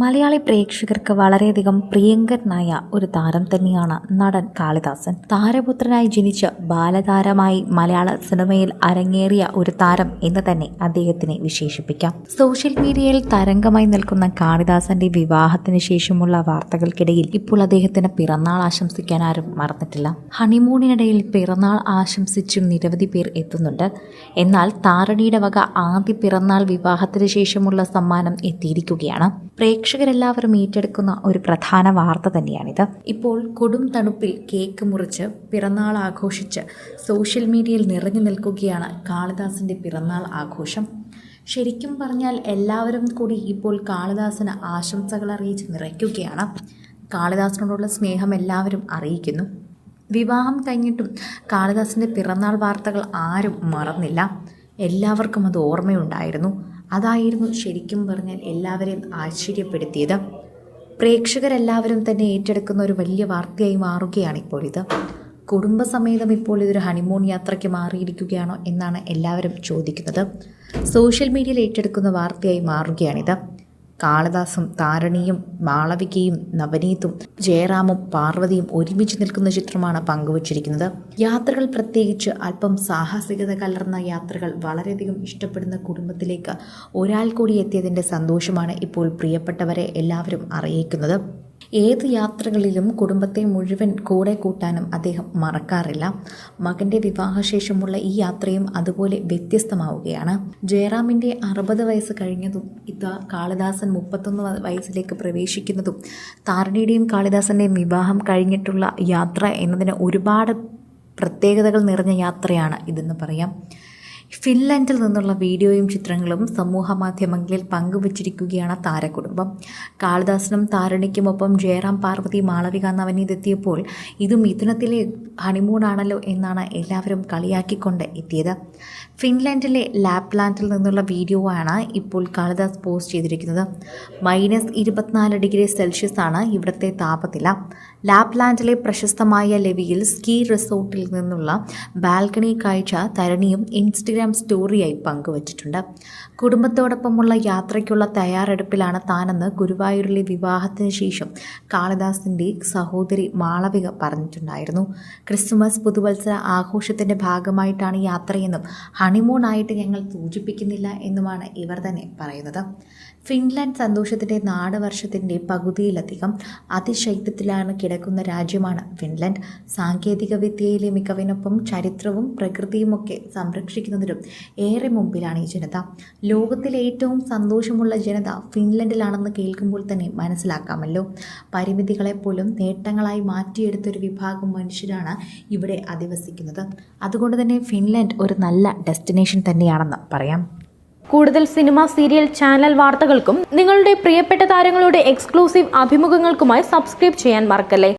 മലയാളി പ്രേക്ഷകർക്ക് വളരെയധികം പ്രിയങ്കരനായ ഒരു താരം തന്നെയാണ് നടൻ കാളിദാസൻ. താരപുത്രനായി ജനിച്ച് ബാലതാരമായി മലയാള സിനിമയിൽ അരങ്ങേറിയ ഒരു താരം എന്ന് തന്നെ അദ്ദേഹത്തിനെ വിശേഷിപ്പിക്കാം. സോഷ്യൽ മീഡിയയിൽ തരംഗമായി നിൽക്കുന്ന കാളിദാസന്റെ വിവാഹത്തിന് ശേഷമുള്ള വാർത്തകൾക്കിടയിൽ ഇപ്പോൾ അദ്ദേഹത്തിന് പിറന്നാൾ ആശംസിക്കാൻ ആരും മറന്നിട്ടില്ല. ഹണിമൂണിനിടയിൽ പിറന്നാൾ ആശംസിച്ചും നിരവധി പേർ എത്തുന്നുണ്ട്. എന്നാൽ താരണിയുടെ വക ആദ്യ പിറന്നാൾ വിവാഹത്തിന് ശേഷമുള്ള സമ്മാനം എത്തിയിരിക്കുകയാണ്. പ്രേക്ഷകരെല്ലാവരും ഏറ്റെടുക്കുന്ന ഒരു പ്രധാന വാർത്ത തന്നെയാണിത്. ഇപ്പോൾ കൊടും തണുപ്പിൽ കേക്ക് മുറിച്ച് പിറന്നാൾ ആഘോഷിച്ച് സോഷ്യൽ മീഡിയയിൽ നിറഞ്ഞു നിൽക്കുകയാണ് കാളിദാസിന്റെ പിറന്നാൾ ആഘോഷം. ശരിക്കും പറഞ്ഞാൽ എല്ലാവരും കൂടി ഇപ്പോൾ കാളിദാസിന് ആശംസകൾ അറിയിച്ച് നിറയ്ക്കുകയാണ്. കാളിദാസിനോടുള്ള സ്നേഹം എല്ലാവരും അറിയിക്കുന്നു. വിവാഹം കഴിഞ്ഞിട്ടും കാളിദാസിന്റെ പിറന്നാൾ വാർത്തകൾ ആരും മറന്നില്ല. എല്ലാവർക്കും അത് ഓർമ്മയുണ്ടായിരുന്നു. അതായിരുന്നു ശരിക്കും പറഞ്ഞാൽ എല്ലാവരെയും ആശ്ചര്യപ്പെടുത്തിയത്. പ്രേക്ഷകരെല്ലാവരും തന്നെ ഏറ്റെടുക്കുന്ന ഒരു വലിയ വാർത്തയായി മാറുകയാണ് ഇപ്പോൾ ഇത്. കുടുംബസമേതം ഇപ്പോൾ ഇതൊരു ഹണിമൂൺ യാത്രയ്ക്ക് മാറിയിരിക്കുകയാണോ എന്നാണ് എല്ലാവരും ചോദിക്കുന്നത്. സോഷ്യൽ മീഡിയയിൽ ഏറ്റെടുക്കുന്ന വാർത്തയായി മാറുകയാണിത്. കാളിദാസും താരണിയും മാളവികയും നവനീതും ജയറാമും പാർവതിയും ഒരുമിച്ച് നിൽക്കുന്ന ചിത്രമാണ് പങ്കുവച്ചിരിക്കുന്നത്. യാത്രകൾ പ്രത്യേകിച്ച് അല്പം സാഹസികത കലർന്ന യാത്രകൾ വളരെയധികം ഇഷ്ടപ്പെടുന്ന കുടുംബത്തിലേക്ക് ഒരാൾ കൂടി എത്തിയതിന്റെ സന്തോഷമാണ് ഇപ്പോൾ പ്രിയപ്പെട്ടവരെ എല്ലാവരും അറിയിക്കുന്നത്. ഏത് യാത്രകളിലും കുടുംബത്തെ മുഴുവൻ കൂടെ കൂട്ടാനും അദ്ദേഹം മറക്കാറില്ല. മകന്റെ വിവാഹശേഷമുള്ള ഈ യാത്രയും അതുപോലെ വ്യത്യസ്തമാവുകയാണ്. ജയറാമിന്റെ അറുപത് വയസ്സ് കഴിഞ്ഞതും ഇതാ കാളിദാസൻ മുപ്പത്തൊന്ന് വയസ്സിലേക്ക് പ്രവേശിക്കുന്നതും താരണിയുടെയും കാളിദാസന്റെയും വിവാഹം കഴിഞ്ഞിട്ടുള്ള യാത്ര എന്നതിന് ഒരുപാട് പ്രത്യേകതകൾ നിറഞ്ഞ യാത്രയാണ് ഇതെന്ന് പറയാം. ഫിൻലൻഡിൽ നിന്നുള്ള വീഡിയോയും ചിത്രങ്ങളും സമൂഹ മാധ്യമങ്ങളിൽ പങ്കുവച്ചിരിക്കുകയാണ് താരകുടുംബം കാളിദാസനും താരണിക്കുമൊപ്പം ജയറാം പാർവതി മാളവിക നവനീതെത്തിയപ്പോൾ ഇത് മിഥുനത്തിലെ ഹണിമൂണാണല്ലോ എന്നാണ് എല്ലാവരും കളിയാക്കിക്കൊണ്ട് എത്തിയത്. ഫിൻലൻഡിലെ ലാപ്ലാൻഡിൽ നിന്നുള്ള വീഡിയോ ആണ് ഇപ്പോൾ കാളിദാസ് പോസ്റ്റ് ചെയ്തിരിക്കുന്നത്. മൈനസ് ഇരുപത്തിനാല് ഡിഗ്രി സെൽഷ്യസ് ആണ് ഇവിടുത്തെ താപനില. ലാപ്ലാൻഡിലെ പ്രശസ്തമായ ലെവിയിൽ സ്കീ റിസോർട്ടിൽ നിന്നുള്ള ബാൽക്കണി കാഴ്ച തരണിയും ഇൻസ്റ്റഗ്രാം സ്റ്റോറിയായി പങ്കുവച്ചിട്ടുണ്ട്. കുടുംബത്തോടൊപ്പമുള്ള യാത്രയ്ക്കുള്ള തയ്യാറെടുപ്പിലാണ് താനെന്ന് ഗുരുവായൂരിലെ വിവാഹത്തിന് ശേഷം കാളിദാസിന്റെ സഹോദരി മാളവിക പറഞ്ഞിട്ടുണ്ടായിരുന്നു. ക്രിസ്മസ് പുതുവത്സര ആഘോഷത്തിന്റെ ഭാഗമായിട്ടാണ് യാത്രയെന്നും ഹണിമൂണായിട്ട് ഞങ്ങൾ സൂചിപ്പിക്കുന്നില്ല എന്നുമാണ് ഇവർ തന്നെ പറയുന്നത്. ഫിൻലാൻഡ് സന്തോഷത്തിന്റെ നാട് വർഷത്തിന്റെ പകുതിയിലധികം അതിശൈത്യത്തിലാണ് കിടക്കുന്ന രാജ്യമാണ് ഫിൻലാൻഡ്. സാങ്കേതിക വിദ്യയിലെ മികവിനൊപ്പം ചരിത്രവും പ്രകൃതിയുമൊക്കെ സംരക്ഷിക്കുന്നതിലും ഏറെ മുമ്പിലാണ് ഈ ജനത. ലോകത്തിലെ ഏറ്റവും സന്തോഷമുള്ള ജനത ഫിൻലൻഡിലാണെന്ന് കേൾക്കുമ്പോൾ തന്നെ മനസ്സിലാക്കാമല്ലോ. പരിമിതികളെപ്പോലും നേട്ടങ്ങളായി മാറ്റിയെടുത്തൊരു വിഭാഗം മനുഷ്യരാണ് ഇവിടെ അധിവസിക്കുന്നത്. അതുകൊണ്ട് തന്നെ ഫിൻലൻഡ് ഒരു നല്ല ഡെസ്റ്റിനേഷൻ തന്നെയാണെന്ന് പറയാം. കൂടുതൽ സിനിമ സീരിയൽ ചാനൽ വാർത്തകൾക്കും നിങ്ങളുടെ പ്രിയപ്പെട്ട താരങ്ങളുടെ എക്സ്ക്ലൂസീവ് അഭിമുഖങ്ങൾക്കുമായി സബ്സ്ക്രൈബ് ചെയ്യാൻ മറക്കല്ലേ?